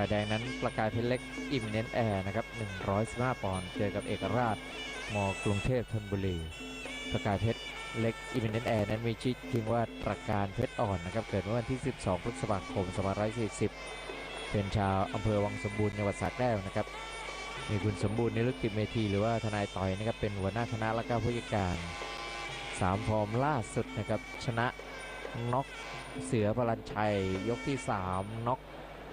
ฝ่ายแดงนั้นประกายเพชรเล็กอิมเนนแอร์นะครับ115ปอนด์เจอกับเอกราชมกรุงเทพธนบุรีประกายเพชรเล็กอิมเนนแอร์นั้นมีชื่อจริงว่าประการเพชรอ่อนนะครับเกิดเมื่อวันที่ 12 พฤษภาคม 2540 เป็นชาวอำเภอวังสมบูรณ์จังหวัดสระแก้วนะครับมีคุณสมบูรณ์ในลึกกิจเมธีหรือว่าทนายต่อยนะครับเป็นหัวหน้าคณะและก็ผู้จัดการสามฟอร์มล่าสุดนะครับชนะน็อกเสือพลันชัยยกที่ 3น็อก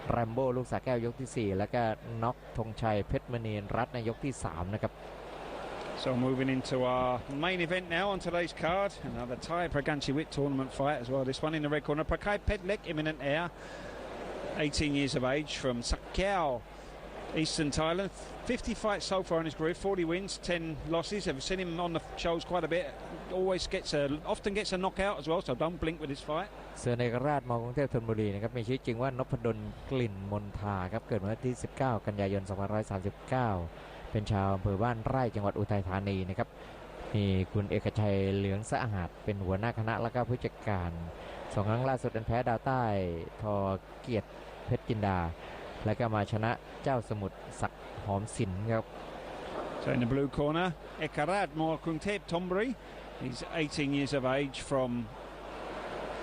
แรมโบ้ลูกสาแก้วยกทีสี่ 4 แล้วก็น็อกธงชัยเพชรมณีรัตน์ในยกที่ 3 นะครับ So moving into our main event now on today's card, another Thai Praganchi Wit tournament fight as well. This one in the red corner, Prakai Petlek, imminent heir, 18 years of age from Sakao, Eastern Thailand. 50 fights so far in his career, 40 wins, 10 losses. I've seen him on the shows quite a bit. Always gets a, often gets a knockout as well, so don't blink with his fight. เสือในกราชมอกรุงเทพธนบุรีนะครับมีชื่อจริงว่านพดลกลิ่นมนทาครับเกิดวันที่ 19 กันยายน 2539 เป็นชาวอำเภอบ้านไร่จังหวัดอุทัยธานีนะครับมีคุณเอกชัยเหลืองสะอาดเป็นหัวหน้าคณะและก็ผู้จัดการสองครั้งล่าสุดอันแพ้ดาวใต้ทอเกียรติเพชรจินดา แล้วก็มาชนะเจ้าสมุทรศักดิ์หอมสินครับ So in the blue corner, Ekarat Morakungtep Tombri. He's 18 years of age from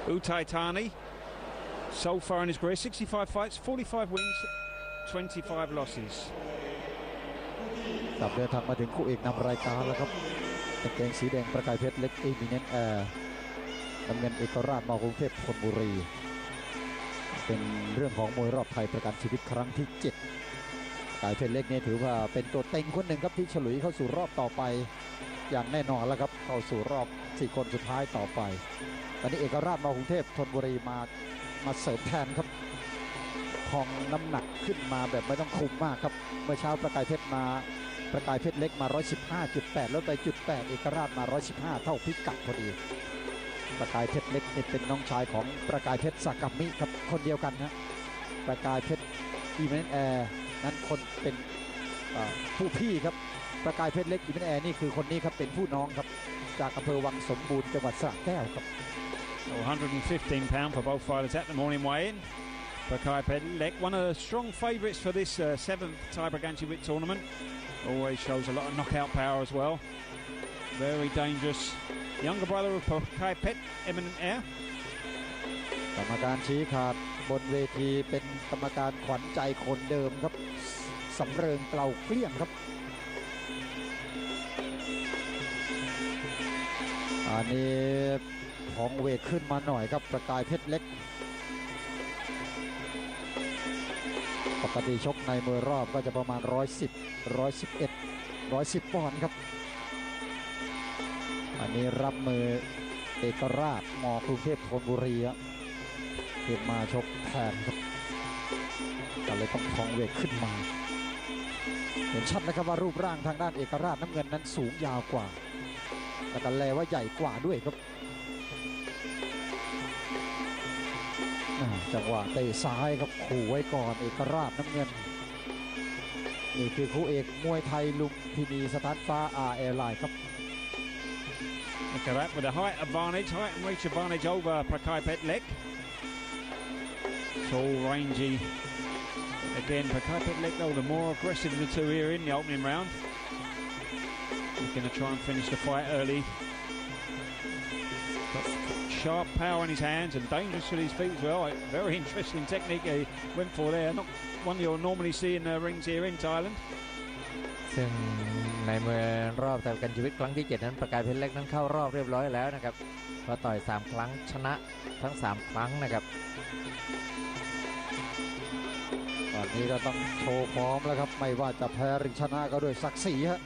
Utai Thani. So far in his career, 65 fights, 45 wins, 25 losses. กลับเดินทางมาถึงคู่เอกนำรายการแล้วครับกางเกงสีแดงประกายเพชรเล็กเอมิเนนแอร์น้ำเงินเอกราชมากรุงเทพธนบุรี เป็นเรื่องของมวยรอบไทยประกันชีวิตครั้งที่7กายเพชรเล็กเนี่ยถือว่าเป็นตัวเต็งคนหนึ่งครับที่ฉลุยเข้าสู่รอบต่อไป อย่างแน่นอนแล้วครับเข้าสู่รอบสี่คนสุดท้ายต่อไปตอนนี้เอกราชมากรุงเทพธนบุรีมามาเสริมแทนครับพองน้ำหนักขึ้นมาแบบไม่ต้องคุมมากครับเมื่อเช้าประกายเพชรมาประกายเพชรเล็กมา 115.8 แล้วไปจุด8เอกราชมา 115 เท่าพิกัดพอดี ประกายเพชรเล็กนี่เป็นน้องชายของประกายเพชรสากามิครับคนเดียวกันนะประกายเพชรอีเมนแอร์นั้นคนเป็นผู้พี่ครับประกายเพชรเล็กอีเมนแอร์นี่คือคนนี้ครับเป็นผู้น้องครับจากอำเภอวังสมบูรณ์จังหวัดสระแก้วครับ 115 pound for both fighters at the morning weigh-in. Prakai Pedlek, one of the strong favourites for this uh, seventh Thai Braganchi Wit tournament. Always shows a lot of knockout power as well. Very dangerous. Younger brother of Kai Pet, Eminent Air. กรรมการชี้ขาดบนเวทีเป็นกรรมการขวัญใจคนเดิมครับสำเริงเกลาเกลี้ยงครับ อันนี้ของเวทขึ้นมาหน่อยครับประกายเพชรเล็ก ปกติชกในมวยรอบก็จะประมาณ 110 111 110ปอนด์ครับ อันนี้รับมือเอกราชมกรุงเทพธนบุรีครับขึ้นมาชกแทนครับก็เลยต้องทองเวทขึ้นมา เห็นชัดนะครับว่ารูปร่างทางด้านเอกราชน้ำเงินนั้นสูงยาวกว่าแล้วก็แลว่าใหญ่กว่าด้วยครับอ่าจังหวะเตะซ้ายครับขู่ไว้ก่อนเอกราชน้ำเงินนี่คือคู่เอกมวยไทยลุมพินีสถานฟ้าอาร์แอร์ไลน์ครับ Look at that with a height advantage, height and reach advantage over Prakai Petlek. Tall, rangy. Again, Prakai Petlek though the more aggressive of the two here in the opening round. He's going to try and finish the fight early. Got sharp power in his hands and dangerous with his feet as well. Very interesting technique he went for there. Not one you'll normally see in the rings here in Thailand. ในเมื่อรอบแต่กันชีวิตครั้งที่ 7 นั้นประกายเพชรเล็กนั้นเข้ารอบเรียบร้อยแล้วนะครับก็ต่อย 3 ครั้งชนะทั้ง 3 ครั้งนะครับตอนนี้ก็ต้องโชว์พร้อมแล้วครับ ไม่ว่าจะแพ้หรือชนะก็ด้วยศักดิ์ศรีฮะ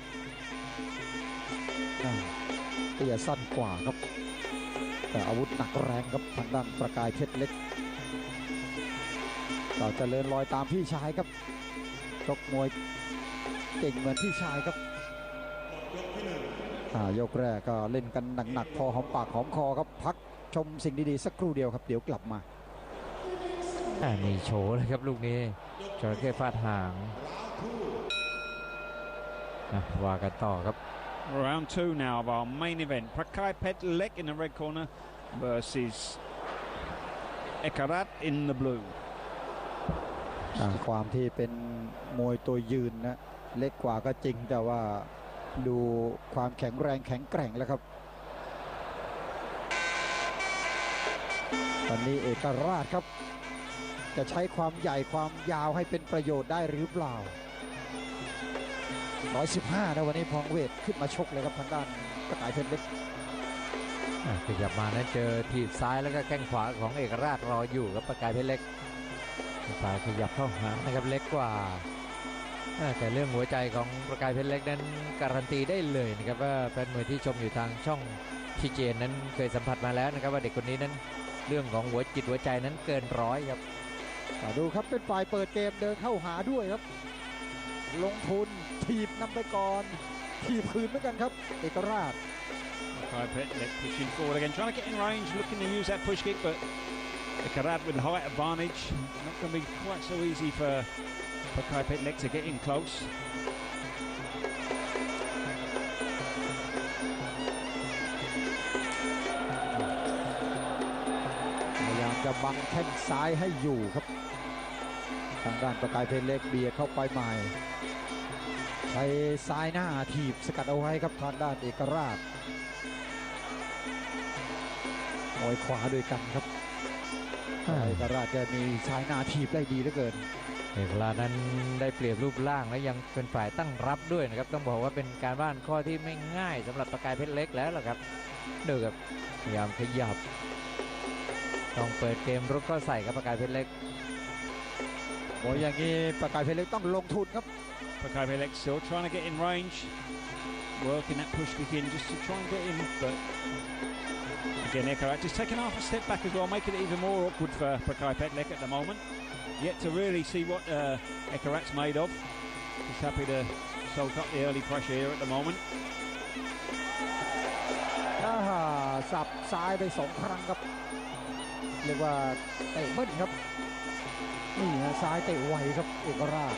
เตี้ยสั้นกว่าครับ แต่อาวุธหนักแรงครับทางด้านประกายเพชรเล็กเราจะเลินลอยตามพี่ชายครับชกมวยเก่งเหมือนพี่ชายครับ ยกแรกก็เล่นกันหนักๆพอหอมปากหอมคอครับพักชมสิ่งดีๆสักครู่เดียวครับเดี๋ยวกลับมาอ่านี่โชว์เลยครับลูกนี้จระเข้ฟาดหางอะว่ากันต่อครับ Round two now of our main event. Prakai Petlek in the red corner versus Ekarat in the blue. อ่าความที่เป็นมวยตัวยืนนะเล็กกว่าก็จริงแต่ว่า ดูความแข็งแรงแข็งแกร่งแล้วครับ ตอนนี้เอกราชครับ จะใช้ความใหญ่ความยาวให้เป็นประโยชน์ได้หรือเปล่า 115 นะวันนี้พองเวทขึ้นมาชกเลยครับทางด้านประกายเพชรเล็กขยับมานั้นเจอถีบซ้ายแล้วก็แข้งขวาของเอกราชรออยู่ครับประกายเพชรเล็กซ้ายขยับเข้าหานะครับเล็กกว่า แต่เรื่องหัวใจของประกายเพชรเล็กนั้นการันตีได้เลยนะครับว่าแฟนมวยที่ชมอยู่ทางช่องทีเจนั้นเคยสัมผัสมาแล้วนะครับว่าเด็กคนนี้นั้นเรื่องของหัวจิตหัวใจนั้นเกินร้อยครับอ่าดูครับเป็นฝ่ายเปิดเกมเดินเข้าหาด้วยครับ ลงทุนถีบนำไปก่อนถีบคืนเหมือนกันครับ เอกราช Mackay Petlek pushing forward again, trying to get in range, looking to use that push kick, but Karat with height advantage. Not going to be quite so easy for Mackay Petlek to get in close. พยายามจะบังแข้งซ้ายให้อยู่ครับทางด้านประกายเพชรเล็กเบียดเข้าไปใหม่ใช้ซ้ายหน้าถีบสกัดเอาไว้ครับทางด้านเอกราชมวยขวาด้วยกันครับเอกราชจะมีซ้ายหน้าถีบได้ดีเหลือเกิน เอกราชนั้นได้เปรียบรูปร่างและยังเป็นฝ่ายตั้งรับด้วยนะครับ ต้องบอกว่าเป็นการบ้านข้อที่ไม่ง่ายสำหรับประกายเพชรเล็กแล้วล่ะครับดูครับพยายามขยับ ต้องเปิดเกมรุกเข้าใส่ครับประกายเพชรเล็กมวยอย่างนี้ประกายเพชรเล็กต้องลงทุนครับ Mackay Petlek still trying to get in range, working that push kick in just to try and get in, but again, Ekarat just taking half a step back as well, making it even more awkward for Mackay Petlek at the moment. Yet to really see what uh, Ekarat's made of. Just happy to soak up the early pressure here at the moment. อ่าสับซ้ายไปสองครั้งครับ เรียกว่าเตะเบิ้ลครับ นี่ฮะซ้ายเตะไวครับเอกราช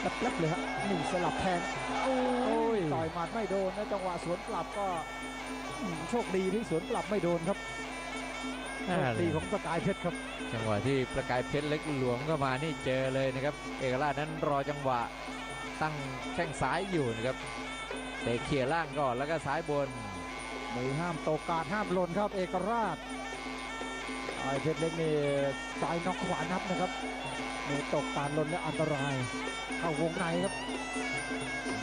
แป๊บๆเลยครับนี่สลับแทงโอ้ยต่อยหมัดไม่โดนนะจังหวะสวนกลับก็อืมโชคดีที่สวนกลับไม่โดนครับ โชคดีของประกายเพชรครับ จังหวะที่ประกายเพชรเล็กหลวมเข้ามานี่เจอเลยนะครับ เอกราชนั้นรอจังหวะตั้งแข้งซ้ายอยู่นะครับเตะเขี่ยล่างก่อนแล้วก็ซ้ายบนมือห้ามตกการห้ามหล่นครับ เอกราชไอเพชรเล็กนี่ซ้ายนอกขวานับนะครับมือตกการหล่นและอันตราย เข้าวงในครับ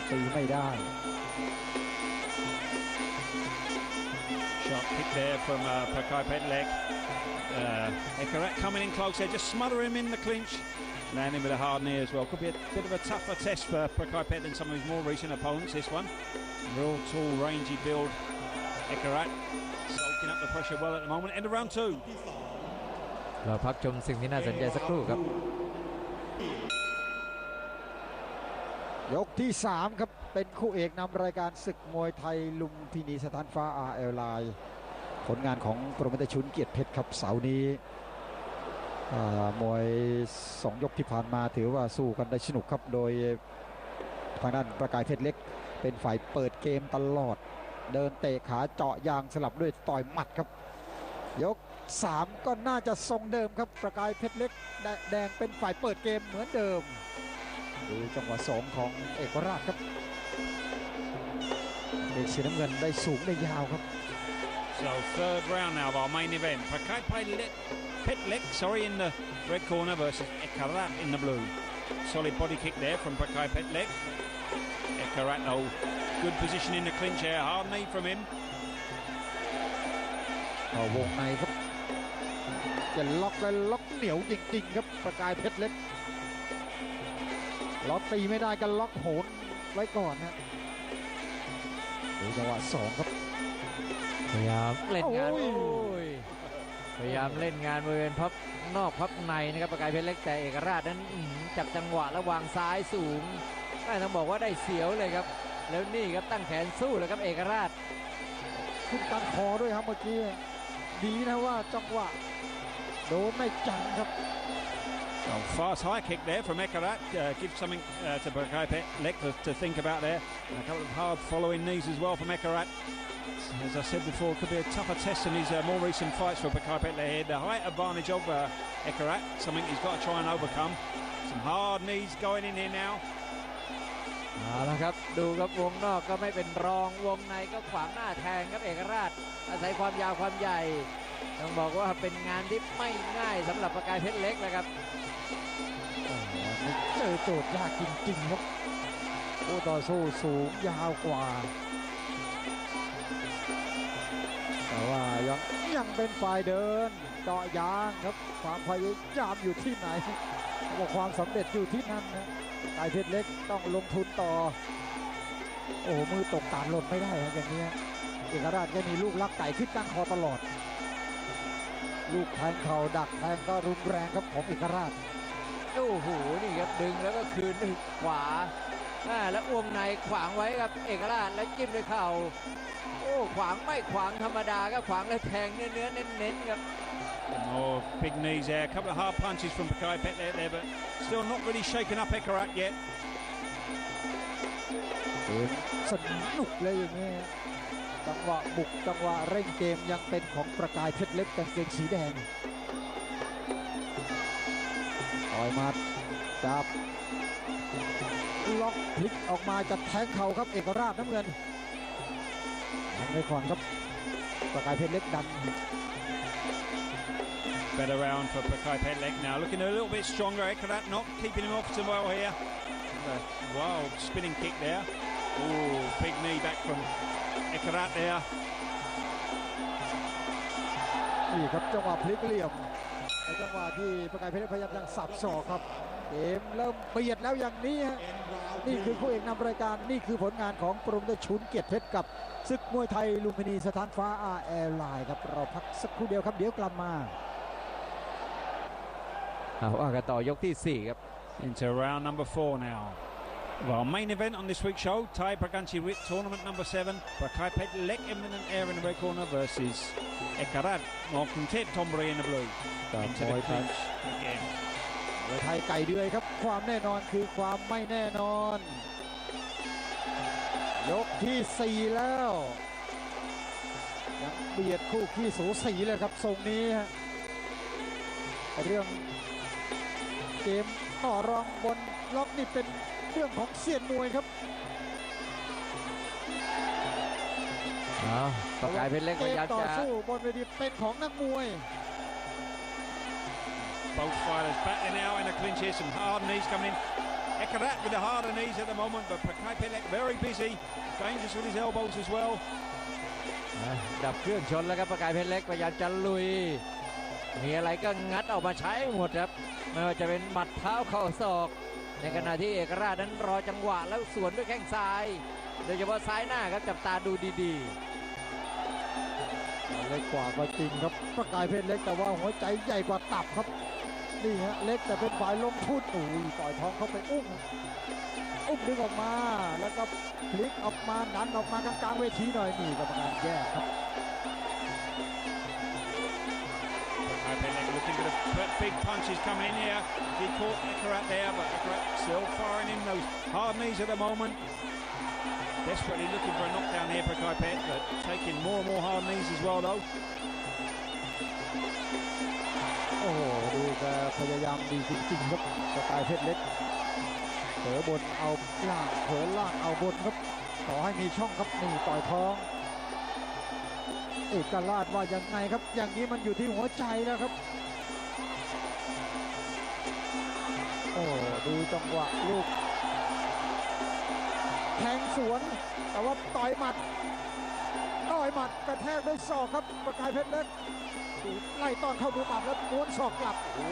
ตีไม่ได้ Sharp kick there from uh, Pakai Petlek. Uh, Ekarat coming in close there, just smother him in the clinch. Landing with a hard knee as well. Could be a bit of a tougher test for Pakai Pet than some of his more recent opponents, this one. Real tall, rangy build. Ekarat soaking up the pressure well at the moment. End of round two. เราพักชมสิ่งที่น่าสนใจสักครู่ครับ ยกที่ 3 ครับ เป็นคู่เอกนำรายการศึกมวยไทยลุมพินีสถานฟ้า RL ไลน์ผลงานของโปรโมเตอร์ชุนเกียรติเพชรครับเสาร์นี้มวย 2 ยกที่ผ่านมาถือว่าสู้กันได้สนุกครับ โดยทางด้านประกายเพชรเล็ก เป็นฝ่ายเปิดเกมตลอด เดินเตะขาเจาะยางสลับด้วยต่อยหมัดครับ ยก 3 ก็น่าจะทรงเดิมครับประกายเพชรเล็ก แดงเป็นฝ่ายเปิดเกมเหมือนเดิม ดูจังหวะสองของเอกราชครับเอกสีน้ำเงินได้สูงได้ยาวครับ So third round now of our main event. Pakai Petlek, Petlek sorry, in the red corner versus Ekarat in the blue. Solid body kick there from Pakai Petlek. Ekarat, though, good position in the clinch here. Hard knee from him. เข้าวงในครับจะล็อกและล็อกเหนียวจริงๆครับประกายเพชรเล็ก ล็อกตีไม่ได้ก็ล็อกโหนไว้ก่อนนะดูจังหวะสองครับพยายามเล่นงานโอ้ยโอ้ยพยายามเล่นงานบริเวณพับนอกพับในนะครับประกายเพชรเล็กแต่เอกราชนั้นอื้อหือจับจังหวะระวางซ้ายสูงได้ต้องบอกว่าได้เสียวเลยครับ แล้วนี่ครับตั้งแขนสู้เลยครับเอกราชขึ้นตันคอด้วยครับเมื่อกี้ดีนะว่าจังหวะโดนไม่จังครับ Oh, fast high kick there from Ekarat. Uh, gives something uh, to Pakai Petlek to, to think about there. And a couple of hard following knees as well from Ekarat. as I said before, could be a tougher test than his uh, more recent fights for Bakai Petle here. The height advantage of uh, Ekarat, something he's got to try and overcome. Some hard knees going in here now. เอาละครับดูครับวงนอกก็ไม่เป็นรองวงในก็ขวางหน้าแทงครับเอกราช อาศัยความยาวความใหญ่ ต้องบอกว่าเป็นงานที่ไม่ง่ายสำหรับประกายเพชรเล็กนะครับ โอ้โหนี่ เจอโจทย์ยากจริงๆครับผู้ต่อสู้สูงยาวกว่า แต่ว่ายังยังเป็นฝ่ายเดินเจาะยางครับ ความพยายามอยู่ที่ไหนบอกความสำเร็จอยู่ที่นั่นนะกายเพชรเล็กต้องลงทุนต่อ โอ้โหมือตกตามหล่นไม่ได้ครับอย่างนี้เอกราชก็มีลูกลักไก่ขึ้นตั้งคอตลอด ลูกแทงเข่าดักแทงก็รุนแรงครับของเอกราช โอ้โหนี่ครับดึงแล้วก็คืนด้วยขวาอ่าแล้ววงในขวางไว้ครับเอกราชแล้วจิ้มด้วยเข่าโอ้ขวางไม่ขวางธรรมดาก็ขวางแล้วแทงเนื้อเนื้อๆเน้นๆครับ Oh, big knees there. A couple of hard punches from Bakai Petle there, but still not really shaking up Ekarat yet. เกมสนุกเลยอย่างนี้ฮะจังหวะบุกจังหวะเร่งเกมยังเป็นของประกายเพชรเล็กกางเกงสีแดง ต่อยหมาจับล็อกพลิกออกมาจะแทงเข่าครับเอกราชน้ำเงินทำไปก่อนครับประกายเพชรเล็กดัน Better round for Bakai Petlek now. Looking a little bit stronger. Ekarat not keeping him off too well here. A wild spinning kick there. Ooh, big knee back from Ekarat there. นี่ครับจังหวะพลิกเหลี่ยม ในจังหวะที่ประกายเพชรพยายามยังสับศอกครับเกมเริ่มเบียดแล้วอย่างนี้ฮะนี่คือคู่เอกนำรายการนี่คือผลงานของโปรโมเตอร์ชุนเกียรติเพชรกับศึกมวยไทยลุมพินีสถานฟ้าอาแอร์ไลน์ครับเราพักสักครู่เดียวครับเดี๋ยวกลับมาเอาว่ากันต่อยกที่สี่ครับ Into round number four now. Well, main event on this week's show, Thai Praganchi Wit Tournament number seven. Prakai Petlek Eminent Air in the red corner versus Ekarat Malcolm Ted Tombury in the blue. กับ Into มวย the ไทย clinch again. มวยไทยไก่เดือยครับ ความแน่นอนคือความไม่แน่นอน ยกที่ 4 แล้ว ยังเบียดคู่ขี้สูสีเลยครับทรงนี้ฮะเรื่องเกมต่อรองบนล็อกนี่เป็น เรื่องของเซียนมวยครับเอาประกายเพชรเล็กเกพยามยามต่อจะสู้บนเวทีเป็นของนักมวย Both fighters battling out in the clinch here. Some hard knees coming in. Ekarat with the harder knees at the moment, but Prakai Petlek very busy. Dangerous with his elbows as well. นะดับเครื่องชนแล้วครับประกายเพชรเล็กพยายามจะลุย มีอะไรก็งัดออกมาใช้หมดครับ ไม่ว่าจะเป็นหมัดเท้าเข่าศอก ในขณะที่เอกราชนั้นรอจังหวะแล้วสวนด้วยแข้งซ้าย โดยเฉพาะซ้ายหน้าครับจับตาดูดีๆ เล็กกว่าก็จริงครับประกายเพชรเล็กแต่ว่าหัวใจใหญ่กว่าตับครับนี่ฮะเล็กแต่เป็นฝ่ายลงทุนโอ้ยต่อยท้องเข้าไปอุ้มอุ้มดึงออกมาแล้วก็พลิกออกมาดันออกมากลางๆเวทีหน่อยนี่กรรมการแยกครับ looking for the p- big punches coming in here. He caught Ekarat there, but Ekarat still firing in those hard knees at the moment. Desperately looking for a knockdown here, Prakai Pet, but taking more and more hard knees as well though. โอ้โหดูแกพยายามดีจริงๆครับประกายเพชรเล็กเผลอบนเอาล่างเผลอล่างเอาบนครับต่อให้มีช่องครับนี่ต่อยท้องเอกราชว่ายังไงครับ อย่างนี้มันอยู่ที่หัวใจแล้วครับ ดูจังหวะลูก แทงสวน แต่ว่าต่อยหมัด ต่อยหมัดกระแทกด้วยศอกครับประกายเพชรเล็กดูไล่ต้อนเข้าดูหมัดแล้วม้วนศอกกลับโอ้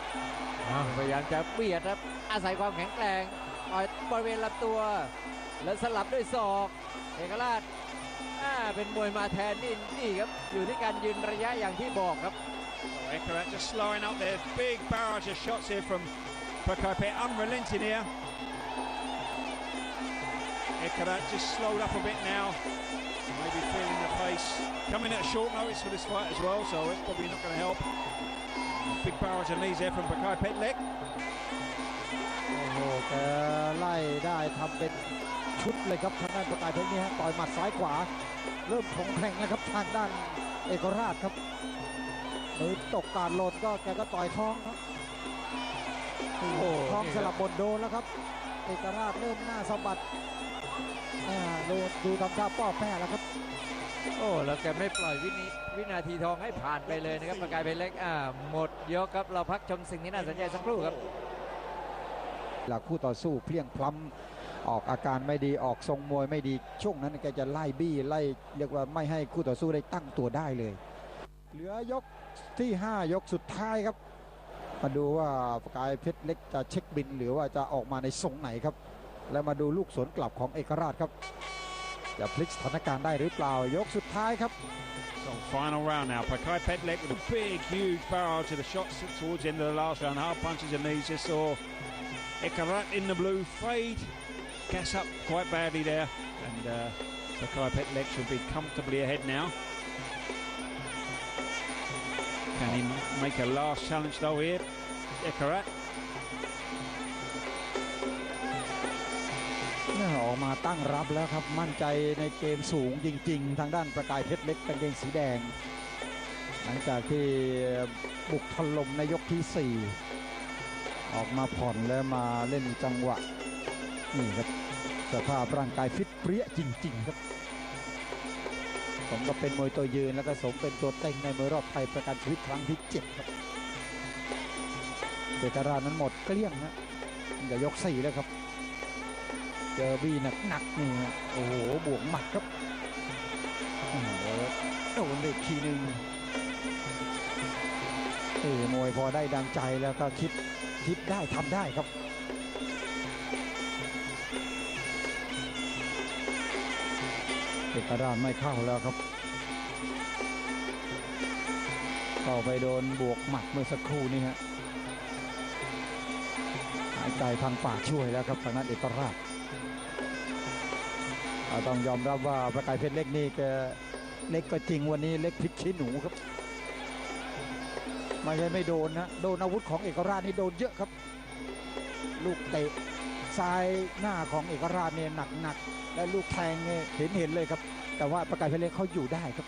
ๆอะพยายามจะเบียดครับ อาศัยความแข็งแกร่งต่อยบริเวณลำตัว แล้วสลับด้วยศอกเอกราชอ่าเป็นมวยมาแทนนี่นี่ครับ อยู่ที่การยืนระยะอย่างที่บอกครับ So Ekarat just slowing up there. Big barrage of shots here from Prakai Pet, unrelenting here. Ekarat just slowed up a bit now. Maybe feeling the pace. Coming at a short notice for this fight as well, so it's probably not going to help. Big barrage of knees there from Prakai Petlek. โอ้โหแกไล่ได้ทำเป็นชุดเลยครับทางด้านประกายเพชรนี่ฮะต่อยหมัดซ้ายขวา เริ่มของแข่งแล้วครับทางด้านเอกราชครับมือตกการหล่นก็แกก็ต่อยท้องครับ ท้องนี่สคลัรับบบนโดนแล้วครับ เอกราชเริ่มหน้าสะบัดอ่าดูดูทำท่าป้อแป้แล้วครับ โอ้ แล้วแกไม่ปล่อยวินิวินาทีทองให้ผ่านไปเลยนะครับประกายเพชรเล็กอ่าหมดยกครับเราพักชมสิ่งที่น่าสนใจสักครู่ครับหลักคู่ต่อสู้เพลียงพล้ำออกอาการไม่ดีออกทรงมวยไม่ดีช่วงนั้นแกจะไล่บี้ไล่เรียกว่าไม่ให้คู่ต่อสู้ได้ตั้งตัวได้เลย เหลือยกที่ 5 ยกสุดท้ายครับ มาดูว่าประกายเพชรเล็กจะเช็คบิน หรือว่าจะออกมาในทรงไหนครับ แล้วมาดูลูกสวนกลับของเอกราชครับ จะพลิกสถานการณ์ได้หรือเปล่ายกสุดท้ายครับ So final round now. Pakai Petlek with a big, huge barrage of the shots towards the end of the last round. Hard punches and knees. Just saw Ikarat in the blue fade. Gas up quite badly there. And uh, Pakai Petlek should be comfortably ahead now. Can he make a last challenge though here? Ikarat. ออกมาตั้งรับแล้วครับ มั่นใจในเกมสูงจริง ๆ ทางด้านประกายเพชรเล็กกางเกงสีแดง หลังจากที่บุกถล่มในยกที่ 4 ออกมาผ่อนแล้วมาเล่นจังหวะนี่ครับสภาพร่างกายฟิตเปรี้ยจริง ๆ ครับ มกับเป็นมวยตัวยืนแล้วก็สมเป็นตัวเต็งในมวยรอบไทยประกันชีวิตครั้งที่7ครับเบกรานั้นหมดเกลี้ยงนะตั้งแต่ยก4แล้วครับ เจอบี้หนักๆนี่ฮะโอ้โหบวกหมัดครับโดนไปอีกทีหนึ่งเอ้มวยพอได้ดังใจแล้วก็คิดคิดได้ทำได้ครับ เอกราชไม่เข้าแล้วครับเข้าไปโดนบวกหมัดเมื่อสักครู่นี้ฮะหายใจทางปากช่วยแล้วครับทางนั้นเอกราชต้องยอมรับว่าประกายเพชรเล็กนี่แกเล็กก็จริงวันนี้เล็กพิกขี้หนูครับไม่ใช่ไม่โดนนะโดนอาวุธของเอกราชนี่โดนเยอะครับ ลูกเตะซ้ายหน้าของเอกราชเนี่ยหนักหนัก และลูกแทงเนี่ยเห็นเห็นเลยครับ แต่ว่าประกายเพชรเล็กเขาอยู่ได้ครับ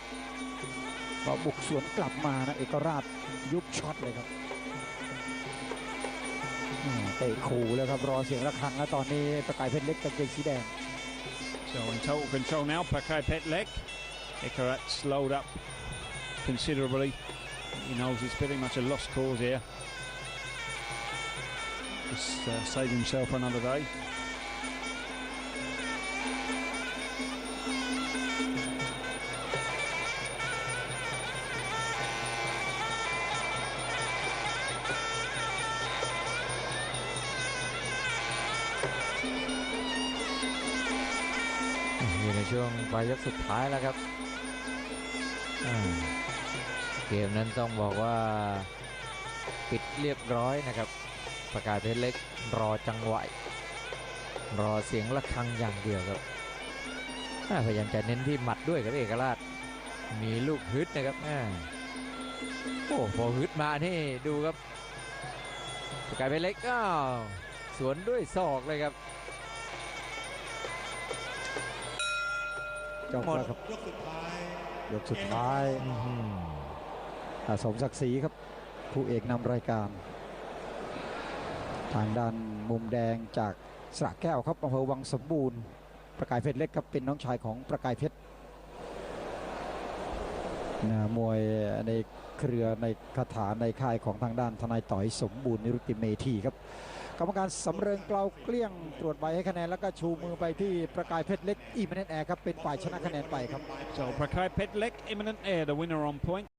พอบุกสวนกลับมานะเอกราชยุบช็อตเลยครับเตะขู่แล้วครับรอเสียงระฆังแล้วตอนนี้ประกายเพชรเล็กกางเกงสีแดง So in total control now, Pakai Petlek. Ikarat slowed up considerably. He knows it's pretty much a lost cause here. Just uh, save himself another day.. ช่วงปลายยกสุดท้ายแล้วครับอ่าเกมนั้นต้องบอกว่าปิดเรียบร้อยนะครับ ประกาศเพชรเล็กรอจังหวะรอเสียงะระฆังอย่างเดียวครับอ่าพยายามจะเน้นที่หมัดด้วยครับเอกราช มีลูกฮึดนะครับอ่าโอ้พอฮึดมานี่ดูครับประกาศเพชรเล็กอ้าวสวนด้วยศอกเลยครับ จบหมดแล้วครับ ยกสุดท้ายยกสุดท้ายอื้อหืออ่าสมศักดิ์ศรีครับ ผู้เอกนำรายการ ทางด้านมุมแดงจากสระแก้วครับอำเภอวังสมบูรณ์ ประกายเพชรเล็กครับเป็นน้องชายของประกายเพชรนะมวยในเครือในคาถาในค่ายของทางด้านทนายต่อยสมบูรณ์นิรุตติเมธีครับ กรรมการสำเริงเกลาเกลี้ยงตรวจใบให้คะแนนแล้วก็ชูมือไปที่ประกายเพชรเล็กอีมเนนแอร์ครับเป็นฝ่ายชนะคะแนนไปครับ So Pakai Petlek, imminent air, the winner on point.